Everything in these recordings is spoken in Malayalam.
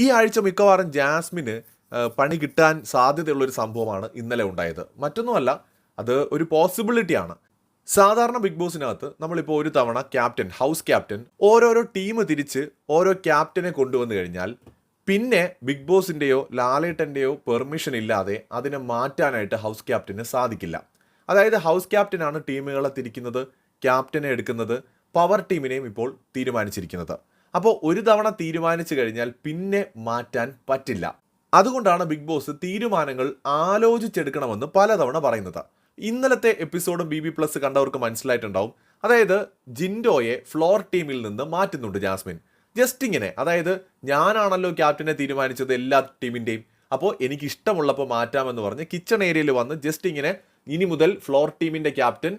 ഈ ആഴ്ച മിക്കവാറും ജാസ്മിന് പണി കിട്ടാൻ സാധ്യതയുള്ളൊരു സംഭവമാണ് ഇന്നലെ ഉണ്ടായത്. മറ്റൊന്നുമല്ല അത് ഒരു പോസിബിലിറ്റിയാണ്. സാധാരണ ബിഗ് ബോസിനകത്ത് നമ്മളിപ്പോൾ ഒരു തവണ ക്യാപ്റ്റൻ ഹൗസ് ക്യാപ്റ്റൻ ഓരോരോ ടീം തിരിച്ച് ഓരോ ക്യാപ്റ്റനെ കൊണ്ടുവന്നു കഴിഞ്ഞാൽ പിന്നെ ബിഗ് ബോസിന്റെയോ ലാലേട്ടന്റെയോ പെർമിഷൻ ഇല്ലാതെ അതിനെ മാറ്റാനായിട്ട് ഹൗസ് ക്യാപ്റ്റന് സാധിക്കില്ല. അതായത് ഹൗസ് ക്യാപ്റ്റനാണ് ടീമുകളെ തിരിക്കുന്നത് ക്യാപ്റ്റനെ എടുക്കുന്നത് പവർ ടീമിനെയും ഇപ്പോൾ തീരുമാനിച്ചിരിക്കുന്നത്. അപ്പോൾ ഒരു തവണ തീരുമാനിച്ചു കഴിഞ്ഞാൽ പിന്നെ മാറ്റാൻ പറ്റില്ല. അതുകൊണ്ടാണ് ബിഗ് ബോസ് തീരുമാനങ്ങൾ ആലോചിച്ചെടുക്കണമെന്ന് പലതവണ പറയുന്നത്. ഇന്നലത്തെ എപ്പിസോഡും ബി ബി പ്ലസ് കണ്ടവർക്ക് മനസ്സിലായിട്ടുണ്ടാവും. അതായത് ജിൻഡോയെ ഫ്ലോർ ടീമിൽ നിന്ന് മാറ്റുന്നുണ്ട് ജാസ്മിൻ. ജസ്റ്റ് ഇങ്ങനെ. അതായത് ഞാനാണല്ലോ ക്യാപ്റ്റനെ തീരുമാനിച്ചത് എല്ലാ ടീമിന്റെയും അപ്പോൾ എനിക്ക് ഇഷ്ടമുള്ളപ്പോൾ മാറ്റാമെന്ന് പറഞ്ഞ് കിച്ചൺ ഏരിയയിൽ വന്ന് ജസ്റ്റ് ഇങ്ങനെ ഇനി മുതൽ ഫ്ലോർ ടീമിന്റെ ക്യാപ്റ്റൻ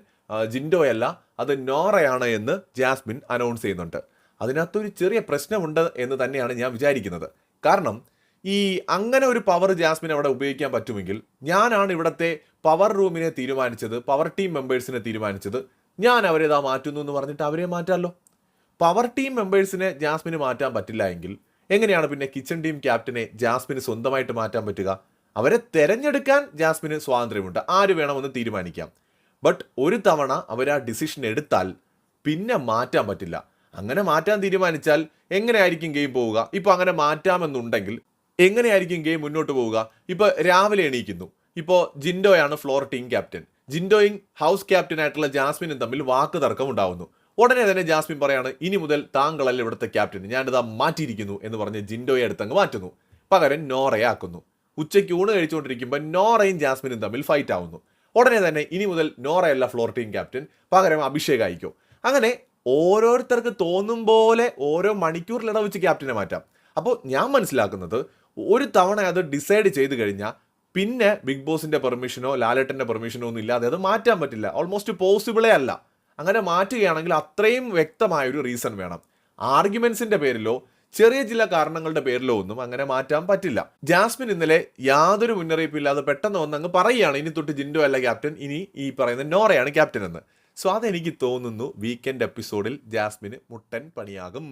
ജിൻഡോയല്ല അത് നോറയാണ് എന്ന് ജാസ്മിൻ അനൗൺസ് ചെയ്യുന്നുണ്ട്. അതിനകത്തൊരു ചെറിയ പ്രശ്നമുണ്ട് എന്ന് തന്നെയാണ് ഞാൻ വിചാരിക്കുന്നത്. കാരണം ഈ അങ്ങനെ ഒരു പവർ ജാസ്മിൻ അവിടെ ഉപയോഗിക്കാൻ പറ്റുമെങ്കിൽ ഞാനാണ് ഇവിടുത്തെ പവർ റൂമിനെ തീരുമാനിച്ചത് പവർ ടീം മെമ്പേഴ്സിനെ തീരുമാനിച്ചത്. ഞാൻ അവരെ ഇതാ മാറ്റുന്നു എന്ന് പറഞ്ഞിട്ട് അവരെ മാറ്റാമല്ലോ പവർ ടീം മെമ്പേഴ്സിനെ ജാസ്മിന് മാറ്റാൻ പറ്റില്ല എങ്കിൽ എങ്ങനെയാണ് പിന്നെ കിച്ചൺ ടീം ക്യാപ്റ്റനെ ജാസ്മിന് സ്വന്തമായിട്ട് മാറ്റാൻ പറ്റുക? അവരെ തെരഞ്ഞെടുക്കാൻ ജാസ്മിന് സ്വാതന്ത്ര്യമുണ്ട്. ആര് വേണമെന്ന് തീരുമാനിക്കാം. ബട്ട് ഒരു തവണ അവർ ആ ഡിസിഷൻ എടുത്താൽ പിന്നെ മാറ്റാൻ പറ്റില്ല. അങ്ങനെ മാറ്റാൻ തീരുമാനിച്ചാൽ എങ്ങനെയായിരിക്കും ഗെയിം പോവുക? ഇപ്പോൾ അങ്ങനെ മാറ്റാമെന്നുണ്ടെങ്കിൽ എങ്ങനെയായിരിക്കും ഗെയിം മുന്നോട്ട് പോവുക? ഇപ്പോൾ രാവിലെ എണീക്കുന്നു. ഇപ്പോൾ ജിൻഡോയാണ് ഫ്ലോർ ടീം ക്യാപ്റ്റൻ ജിൻഡോയും ഹൗസ് ക്യാപ്റ്റൻ ആയിട്ടുള്ള ജാസ്മിനും തമ്മിൽ വാക്ക് തർക്കം ഉണ്ടാവുന്നു. ഉടനെ തന്നെ ജാസ്മിൻ പറയാണ് ഇനി മുതൽ താങ്കളല്ല ഇവിടുത്തെ ക്യാപ്റ്റൻ ഞാനിതാ മാറ്റിയിരിക്കുന്നു എന്ന് പറഞ്ഞ് ജിൻഡോയെ അടുത്തങ്ങ് മാറ്റുന്നു. പകരം നോറയെ ആക്കുന്നു. ഉച്ചയ്ക്ക് ഊണ് കഴിച്ചുകൊണ്ടിരിക്കുമ്പോൾ നോറയും ജാസ്മിനും തമ്മിൽ ഫൈറ്റ് ആവുന്നു. ഉടനെ തന്നെ ഇനി മുതൽ നോറയല്ല ഫ്ലോർ ടീം ക്യാപ്റ്റൻ പകരം അഭിഷേക് അയക്കും അങ്ങനെ ഓരോരുത്തർക്ക് തോന്നും പോലെ ഓരോ മണിക്കൂറിൽ വെച്ച് ക്യാപ്റ്റനെ മാറ്റാം. അപ്പോൾ ഞാൻ മനസ്സിലാക്കുന്നത് ഒരു തവണ അത് ഡിസൈഡ് ചെയ്ത് കഴിഞ്ഞാൽ പിന്നെ ബിഗ് ബോസിന്റെ പെർമിഷനോ ലാലേട്ടന്റെ പെർമിഷനോ ഒന്നും ഇല്ലാതെ അത് മാറ്റാൻ പറ്റില്ല. ഓൾമോസ്റ്റ് പോസിബിളേ അല്ല. അങ്ങനെ മാറ്റുകയാണെങ്കിൽ അത്രയും വ്യക്തമായൊരു റീസൺ വേണം. ആർഗ്യുമെൻസിന്റെ പേരിലോ ചെറിയ ചില കാരണങ്ങളുടെ പേരിലോ ഒന്നും അങ്ങനെ മാറ്റാൻ പറ്റില്ല. ജാസ്മിൻ ഇന്നലെ യാതൊരു മുന്നറിയിപ്പില്ലാതെ പെട്ടെന്ന് വന്നങ്ങ് പറയുകയാണ് ഇനി തൊട്ട് ജിൻഡോ അല്ല ക്യാപ്റ്റൻ ഇനി ഈ പറയുന്ന നോറയാണ് ക്യാപ്റ്റൻ എന്ന് സോ അതെനിക്ക് തോന്നുന്നു വീക്കെൻഡ് എപ്പിസോഡിൽ ജാസ്മിന് മുട്ടൻ പണിയാകും.